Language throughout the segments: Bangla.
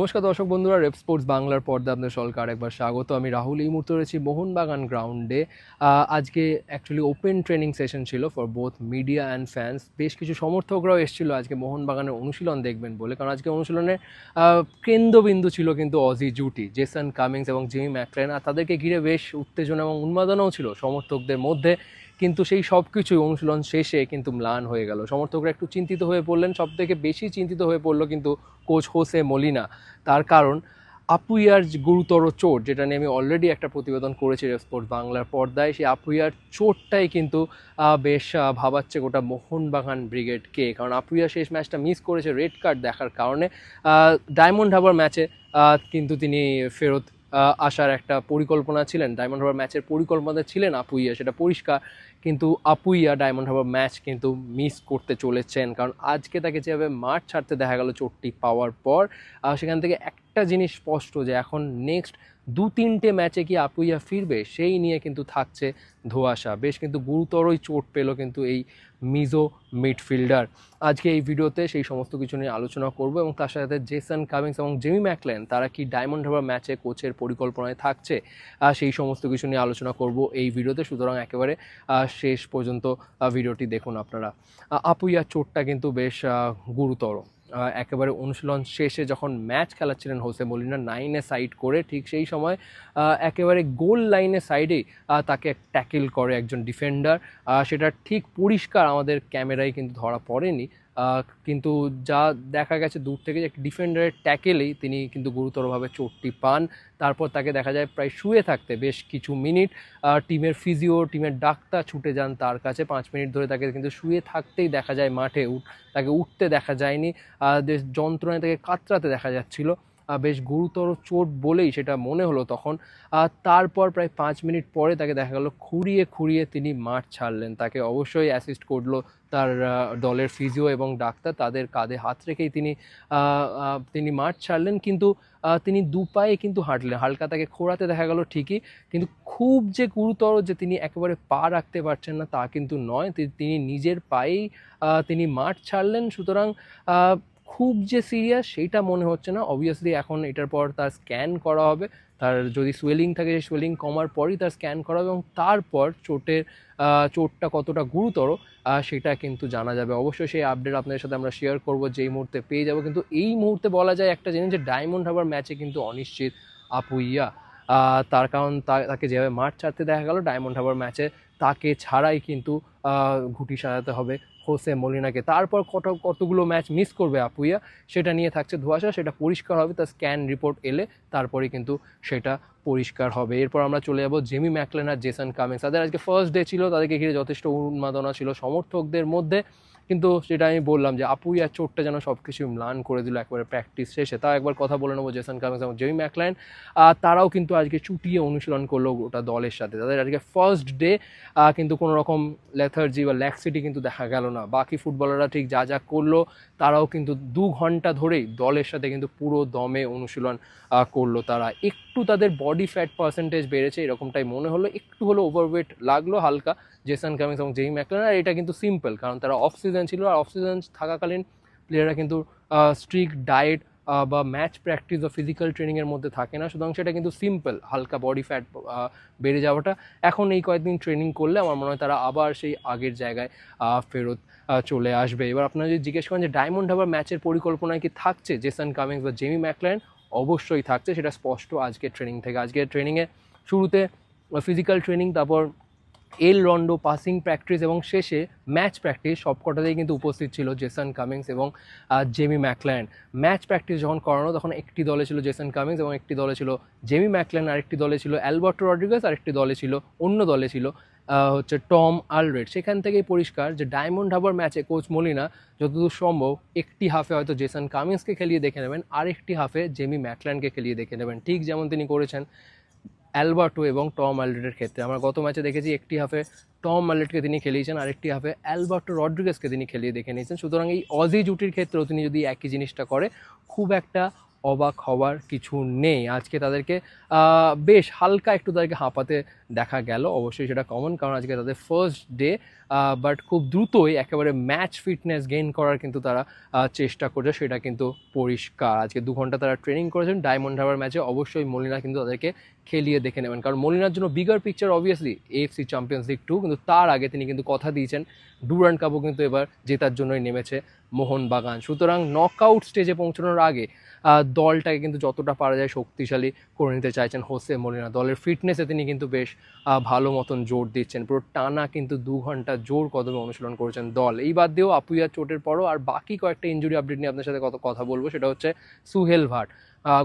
নমস্কার দর্শক বন্ধুরা, রেপ স্পোর্টস বাংলার পর্দা আপনাদের সকলকে আরেকবার স্বাগত। আমি রাহুল, এই মুহূর্তে রয়েছি মোহনবাগান গ্রাউন্ডে। আজকে অ্যাকচুয়ালি ওপেন ট্রেনিং সেশন ছিল for both media and fans বেশ কিছু সমর্থকরাও এসেছিল আজকে মোহনবাগানের অনুশীলন দেখবেন বলে। কারণ আজকে অনুশীলনের কেন্দ্রবিন্দু ছিল কিন্তু অজি জুটি জেসন কামিংস এবং জিমি ম্যাকলেন আর তাদেরকে ঘিরে বেশ উত্তেজনা এবং উন্মাদনাও ছিল সমর্থকদের মধ্যে। কিন্তু সেই সব কিছুই অনুশীলন শেষে কিন্তু ম্লান হয়ে গেল। সমর্থকরা একটু চিন্তিত হয়ে পড়লেন সব থেকে বেশি চিন্তিত হয়ে পড়ল কিন্তু কোচ হোসে মলিনা তার কারণ আপুইয়ার গুরুতর চোট, যেটা নিয়ে আমি অলরেডি একটা প্রতিবেদন করেছি স্পোর্ট বাংলার পর্দায়, সেই আপুইয়ার চোটটাই কিন্তু বেশ ভাবাচ্ছে গোটা মোহনবাগান ব্রিগেডকে। কারণ আপুইয়া শেষ ম্যাচটা মিস করেছে রেড কার্ড দেখার কারণে ডায়মন্ড হাবার ম্যাচে কিন্তু তিনি ফেরত আসার একটা পরিকল্পনা ছিলেন। ডায়মন্ড হাবার ম্যাচের পরিকল্পনা ছিলেন আপুইয়া, সেটা পরিষ্কার। কিন্তু আপুইয়া ডায়মন্ড হাবার ম্যাচ কিন্তু মিস করতে চলেছেন। কারণ আজকে তাকে যেভাবে মাঠ ছাড়তে দেখা গেল চোটটি পাওয়ার পর সেখান থেকে একটা জিনিস স্পষ্ট যে এখন নেক্সট দু তিনটে ম্যাচে কি আপুইয়া ফিরবে? সেই নিয়ে কিন্তু থাকছে ধোয়াশা। বেশ কিন্তু গুরুতরই চোট পেল কিন্তু এই মিজো মিডফিল্ডার। আজকে এই ভিডিওতে সেই সমস্ত কিছু নিয়ে আলোচনা করব এবং তার সাথে জেসন কামিংস এবং জেমি ম্যাকলেন তারা কি ডায়মন্ড হাবার ম্যাচে কোচের পরিকল্পনায় থাকছে? আহ, সেই সমস্ত কিছু নিয়ে আলোচনা করব এই ভিডিওতে। সুতরাং একেবারে শেষ পর্যন্ত ভিডিওটি দেখুন আপনারা। আহ, আপুইয়ার চোটটা কিন্তু বেশ গুরুতর। একেবারে অনুশীলন শেষে যখন ম্যাচ খেলাচ্ছিলেন হোসে মলিনা নাইনে সাইড করে ঠিক সেই সময় একেবারে গোল লাইনে সাইডেই তাকে ট্যাকেল করে একজন ডিফেন্ডার সেটা ঠিক পরিষ্কার আমাদের ক্যামেরায় কিন্তু ধরা পড়েনি। কিন্তু যা দেখা গেছে দূর থেকে যে ডিফেন্ডারের ট্যাকেলেই তিনি কিন্তু গুরুতরভাবে চোটটি পান। তারপর তাকে দেখা যায় প্রায় শুয়ে থাকতে বেশ কিছু মিনিট টিমের ফিজিও টিমের ডাক্তার ছুটে যান তার কাছে। পাঁচ মিনিট ধরে তাকে কিন্তু শুয়ে থাকতেই দেখা যায় মাঠে উঠ তাকে উঠতে দেখা যায়নি। যন্ত্রণায় তাকে কাতরাতে দেখা যাচ্ছিল। বেশ গুরুতর চোট বলেই সেটা মনে হলো তখন। তারপর প্রায় পাঁচ মিনিট পরে তাকে দেখা গেল খুঁড়িয়ে খুঁড়িয়ে তিনি মাঠ ছাড়লেন। তাকে অবশ্যই অ্যাসিস্ট করল তার দলের ফিজিও এবং ডাক্তার। তাদের কাঁধে হাত রেখেই তিনি তিনি মাঠ ছাড়লেন। কিন্তু তিনি দু পায়ে কিন্তু হাঁটলেন। হালকা তাকে খোঁড়াতে দেখা গেল ঠিকই। কিন্তু খুব যে গুরুতর যে তিনি একেবারে পা রাখতে পারছেন না তা কিন্তু নয়। তিনি নিজের পায়েই তিনি মাঠ ছাড়লেন। সুতরাং খুব যে সিরিয়াস সেইটা মনে হচ্ছে না। অবভিয়াসলি এখন এটার পর তার স্ক্যান করা হবে। তার যদি সোয়েলিং থাকে, সেই সোয়েলিং কমার পরই তার স্ক্যান করা হবে এবং তারপর চোটের চোটটা কতটা গুরুতর সেটা কিন্তু জানা যাবে। অবশ্যই সেই আপডেট আপনাদের সাথে আমরা শেয়ার করব, যেই মুহূর্তে পেয়ে যাব। কিন্তু এই মুহূর্তে বলা যায় একটা জিনিস যে ডায়মন্ড হাবার ম্যাচে কিন্তু অনিশ্চিত আপুইয়া। তার কারণ তাকে যেভাবে মাঠ ছাড়তে দেখা গেল ডায়মন্ড হাবার ম্যাচে তাকে ছাড়াই কিন্তু ঘুটি সাজাতে হবে। হোসে মলিনাকে। তারপর কত, কতগুলো ম্যাচ মিস করবে আপুইয়া, সেটা নিয়ে থাকছে ধোয়াশা, সেটা পরিষ্কার হবে, তার স্ক্যান রিপোর্ট এলে তারপরে কিন্তু সেটা পরিষ্কার হবে। এরপর আমরা চলে যাব জেমি ম্যাকলেন আর জেসন কামিংস। তাদের আজকে ফার্স্ট ডে ছিল, তাদেরকে ঘিরে যথেষ্ট উন্মাদনা ছিল সমর্থকদের মধ্যে। কিন্তু সেটা আমি বললাম যে আপুইয়ার চোটটা যেন সব কিছু ম্লান করে দিল একবারে প্র্যাকটিস শেষে। তাও একবার কথা বলে নেব, জেসন কামিংস এবং জেমি ম্যাকলাইন। তারাও কিন্তু আজকে চুটিয়ে অনুশীলন করল গোটা দলের সাথে। তাদের আজকে ফার্স্ট ডে কিন্তু কোনো রকম লেথার্জি বা ল্যাক্সিটি কিন্তু দেখা গেল না। বাকি ফুটবলাররা ঠিক যা যা করল, তারাও কিন্তু দু ঘণ্টা ধরেই দলের সাথে কিন্তু পুরো দমে অনুশীলন করল তারা। একটু তাদের বডি ফ্যাট পার্সেন্টেজ বেড়েছে, এরকমটাই মনে হলো। একটু হলো ওভারওয়েট লাগল হালকা। জেসন কামিংস এবং জেই ম্যাকলেন আর এটা কিন্তু সিম্পল কারণ তারা অফ সিজন ছিল, আর অফ সিজন থাকাকালীন প্লেয়াররা কিন্তু স্ট্রিক্ট ডায়েট বা ম্যাচ প্র্যাকটিস বা ফিজিক্যাল ট্রেনিংয়ের মধ্যে থাকে না। সুতরাং সেটা কিন্তু সিম্পল হালকা বডি ফ্যাট বেড়ে যাওয়াটা। এখন এই কয়েকদিন ট্রেনিং করলে আমার মনে হয় তারা আবার সেই আগের জায়গায় ফেরত চলে আসবে। এবার আপনারা যদি জিজ্ঞেস করেন যে ডায়মন্ড হাবার ম্যাচের পরিকল্পনায় কি থাকছে? জেসন কামিংস বা জেমি ম্যাকলেন অবশ্যই থাকছে, সেটা স্পষ্ট আজকের ট্রেনিং থেকে। আজকের ট্রেনিংয়ে শুরুতে ফিজিক্যাল ট্রেনিং তারপর এল রন্ডো পাসিং প্র্যাকটিস এবং শেষে ম্যাচ প্র্যাকটিস সবকটাতেই কিন্তু উপস্থিত ছিল জেসন কামিংস এবং জেমি ম্যাকল্যান ম্যাচ প্র্যাকটিস যখন করানো, তখন একটি দলে ছিল জেসন কামিংস এবং একটি দলে ছিল জেমি ম্যাকল্যান আরেকটি দলে ছিল অ্যালবার্টো রড্রিগাস আরেকটি দলে ছিল, অন্য দলে ছিল হচ্ছে টম আলরেড সেখান থেকেই পরিষ্কার যে ডায়মন্ড হাবার ম্যাচে কোচ মলিনা যতদূর সম্ভব একটি হাফে হয়তো জেসন কামিংসকে খেলিয়ে দেখে নেবেন, আরেকটি হাফে জেমি ম্যাকল্যান্ডকে খেলিয়ে দেখে নেবেন। ঠিক যেমন তিনি করেছেন অ্যালবার্টো এবং টম অ্যালরেডের ক্ষেত্রে। আমরা গত ম্যাচে দেখেছি একটি হাফে টম অ্যালরেডকে তিনি খেলিয়েছেন, আরেকটি হাফে অ্যালবার্টো রড্রিগেসকে তিনি খেলিয়ে দেখে নিয়েছেন। সুতরাং এই অজি জুটির ক্ষেত্রেও তিনি যদি একই জিনিসটা করে, খুব একটা অবাক হওয়ার কিছু নেই। আজকে তাদেরকে বেশ হালকা একটু তাদেরকে হাঁপাতে দেখা গেল, অবশ্যই সেটা কমন কারণ আজকে তাদের ফার্স্ট ডে বাট খুব দ্রুতই একেবারে ম্যাচ ফিটনেস গেইন করার কিন্তু তারা চেষ্টা করছে, সেটা কিন্তু পরিষ্কার। আজকে দু ঘণ্টা তারা ট্রেনিং করেছেন ডায়মন্ড হারবার ম্যাচে অবশ্যই মলিনা কিন্তু তাদেরকে খেলিয়ে দেখে নেবেন। কারণ মলিনার জন্য bigger picture obviously AFC Champions League two কিন্তু তার আগে তিনি কিন্তু কথা দিয়েছেন ডুরান্ড কাপও কিন্তু এবার জেতার জন্যই নেমেছে মোহনবাগান। সুতরাং নকআউট স্টেজে পৌঁছানোর আগে দলটাকে কিন্তু যতটা পারা যায় শক্তিশালী করে নিতে চাইছেন হোসে মলিনা। দলের ফিটনেসে তিনি কিন্তু বেশ ভালো মতন জোর দিচ্ছেন। পুরো টানা কিন্তু দু ঘণ্টা জোর কদমে অনুশীলন করেছেন দল। এই বাদ দিয়েও আপুইয়ার চোটের পরও আর বাকি কয়েকটা ইঞ্জুরি আপডেট নিয়ে আপনার সাথে কত, কথা বলব, সেটা হচ্ছে সুহেল ভাট।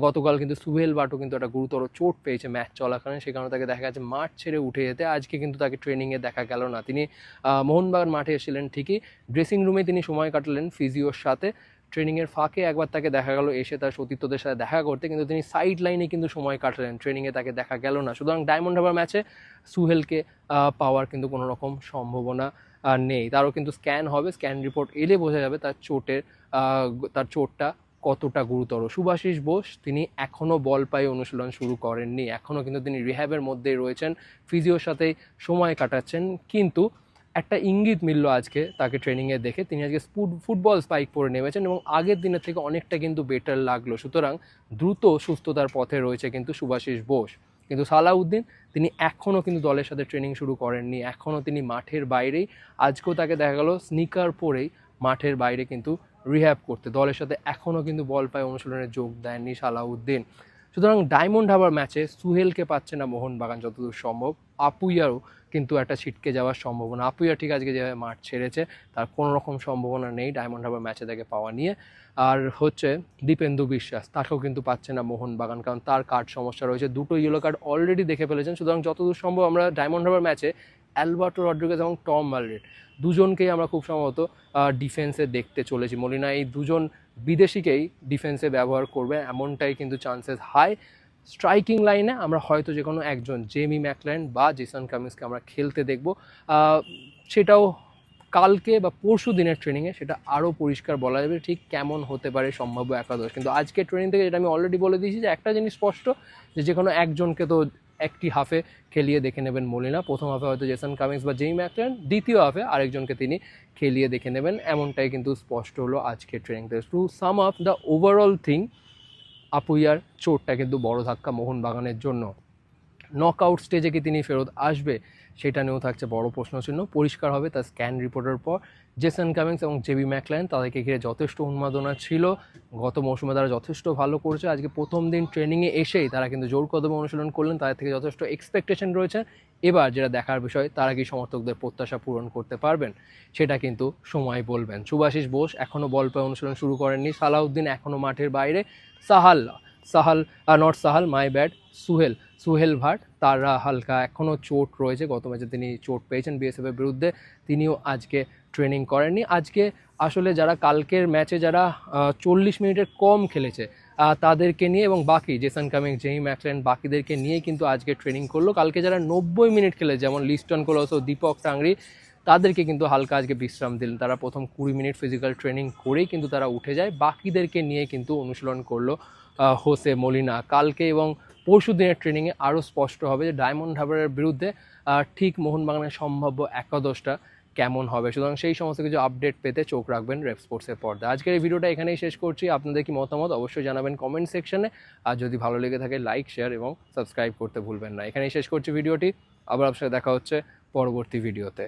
গতকাল কিন্তু সুহেল ভাটও কিন্তু একটা গুরুতর চোট পেয়েছে ম্যাচ চলাকালীন। সে কারণে তাকে দেখা গেছে মাঠ ছেড়ে উঠে যেতে। আজকে কিন্তু তাকে ট্রেনিংয়ে দেখা গেল না। তিনি মোহনবাগান মাঠে এসেছিলেন ঠিকই। ড্রেসিং রুমে তিনি সময় কাটালেন ফিজিওর সাথে। ট্রেনিংয়ের ফাঁকে একবার তাকে দেখা গেল, এসে তার সতীর্থদের সাথে দেখা করতে। কিন্তু তিনি সাইড লাইনে কিন্তু সময় কাটালেন। ট্রেনিংয়ে তাকে দেখা গেল না। সুতরাং ডায়মন্ড হারবার ম্যাচে সুহেলকে পাওয়ার কিন্তু কোনো রকম সম্ভাবনা নেই। তারও কিন্তু স্ক্যান হবে। স্ক্যান রিপোর্ট এলে বোঝা যাবে তার চোটের তার চোটটা কতটা গুরুতর। সুভাষিস বোস, তিনি এখনও বল পায়ে অনুশীলন শুরু করেননি। এখনও কিন্তু তিনি রিহ্যাবের মধ্যেই রয়েছেন, ফিজিওর সাথে সময় কাটাচ্ছেন। কিন্তু একটা ইঙ্গিত মিলল আজকে তাকে ট্রেনিংয়ে দেখে। তিনি আজকে ফুটবল স্পাইক পরে নেমেছেন এবং আগের দিনের থেকে অনেকটা কিন্তু বেটার লাগল। সুতরাং দ্রুত সুস্থতার পথে রয়েছে কিন্তু সুভাষিস বোস। কিন্তু সালাউদ্দিন, তিনি এখনও কিন্তু দলের সাথে ট্রেনিং শুরু করেননি। এখনও তিনি মাঠের বাইরেই। আজকেও তাকে দেখা গেল স্নিকার পরেই মাঠের বাইরে কিন্তু রিহ্যাব করতে। দলের সাথে এখনও কিন্তু বল পায় অনুশীলনে যোগ দেননি সালাউদ্দিন। সুতরাং ডায়মন্ড হাবার ম্যাচে সুহেলকে পাচ্ছে না মোহনবাগান, যতদূর সম্ভব। আপুইয়ারও কিন্তু একটা ছিটকে যাওয়ার সম্ভাবনা। আপুইয়া ঠিক আজকে যেভাবে মাঠ ছেড়েছে, তার কোনো রকম সম্ভাবনা নেই ডায়মন্ড হাবার ম্যাচে তাকে পাওয়া নিয়ে। আর হচ্ছে দীপেন্দু বিশ্বাস, তাকেও কিন্তু পাচ্ছে না মোহনবাগান, কারণ তার কার্ড সমস্যা রয়েছে। দুটো ইয়েলো কার্ড অলরেডি দেখে ফেলেছেন। সুতরাং যতদূর সম্ভব আমরা ডায়মন্ড হাবার ম্যাচে অ্যালবার্টো রড্রিগেজ এবং টম মালরেড দুজনকেই আমরা খুব সম্ভবত ডিফেন্সে দেখতে চলেছি। মলিনা, এই দুজন বিদেশিকেই ডিফেন্সে ব্যবহার করবে, এমনটাই কিন্তু চান্সেস হাই স্ট্রাইকিং লাইনে আমরা হয়তো যে কোনো একজন জেমি ম্যাকল্যান্ড বা জেসন কামিন্সকে আমরা খেলতে দেখব। সেটাও কালকে বা পরশু দিনের ট্রেনিংয়ে সেটা আরও পরিষ্কার বলা যাবে, ঠিক কেমন হতে পারে সম্ভাব্য একাদশ। কিন্তু আজকে ট্রেনিং থেকে যেটা আমি অলরেডি বলে দিয়েছি যে একটা জিনিস স্পষ্ট, যে যে কোনো একজনকে তো একটি হাফে খেলিয়ে দেখে নেবেন মলিনা। প্রথম হাফে হয়তো জেসন কামিংস বা জেই ম্যাকলেন দ্বিতীয় হাফে আরেকজনকে তিনি খেলিয়ে দেখে নেবেন। এমনটাই কিন্তু স্পষ্ট হলো আজকের training to sum up the overall thing আপুইয়ার চোটটা কিন্তু বড় ধাক্কা মোহনবাগানের জন্য। নক আউট স্টেজে কি তিনি ফেরত আসবে? সেটা নিয়েও থাকছে বড় প্রশ্নচিহ্ন। পরিষ্কার হবে তার স্ক্যান রিপোর্টের পর। জেসন কামিংস এবং জেবি ম্যাকলাইন তাদেরকে ঘিরে যথেষ্ট উন্মাদনা ছিল। গত মৌসুমে তারা যথেষ্ট ভালো করেছে। আজকে প্রথম দিন ট্রেনিংয়ে এসেই তারা কিন্তু জোর কদমে অনুশীলন করলেন। তাদের থেকে যথেষ্ট এক্সপেকটেশন রয়েছে। এবার যেটা দেখার বিষয়, তারা কি সমর্থকদের প্রত্যাশা পূরণ করতে পারবেন? সেটা কিন্তু সময় বলবেন। সুভাষিস বোস এখনও বল অনুশীলন শুরু করেননি। সালাউদ্দিন এখনও মাঠের বাইরে। Sahal Sahal not Sahal my bad Suhail. Suhail Bhat, তার হালকা এখনও চোট রয়েছে। গত ম্যাচে তিনি চোট পেয়েছেন বিএসএফের বিরুদ্ধে। তিনিও আজকে ট্রেনিং করেননি। আজকে আসলে যারা কালকের ম্যাচে যারা চল্লিশ মিনিটের কম খেলেছে তাদেরকে নিয়ে এবং বাকি জেসন কামিং জেই ম্যাকলেন বাকিদেরকে নিয়ে কিন্তু আজকে ট্রেনিং করল। কালকে যারা নব্বই মিনিট খেলে যেমন লিস্টন কোলসো দীপক টাংরি তাদেরকে কিন্তু হালকা আজকে বিশ্রাম দিলেন। তারা প্রথম কুড়ি মিনিট ফিজিক্যাল ট্রেনিং করেই কিন্তু তারা উঠে যায়। বাকিদেরকে নিয়ে কিন্তু অনুশীলন করল। Jose Molina. কালকে এবং পরশু দিনের ট্রেনিংয়ে আরও স্পষ্ট হবে যে ডায়মন্ড হারবারের বিরুদ্ধে ঠিক মোহনবাগানের সম্ভাব্য একাদশটা কেমন হবে। সুতরাং সেই সমস্ত কিছু আপডেট পেতে চোখ রাখবেন রেপ স্পোর্টসের পর্দা আজকের এই ভিডিওটা এখানেই শেষ করছি। আপনাদের কি মতামত অবশ্যই জানাবেন কমেন্ট সেকশনে আর যদি ভালো লেগে থাকে লাইক শেয়ার এবং সাবস্ক্রাইব করতে ভুলবেন না। এখানেই শেষ করছি ভিডিওটি। আবার আপনার দেখা হচ্ছে পরবর্তী ভিডিওতে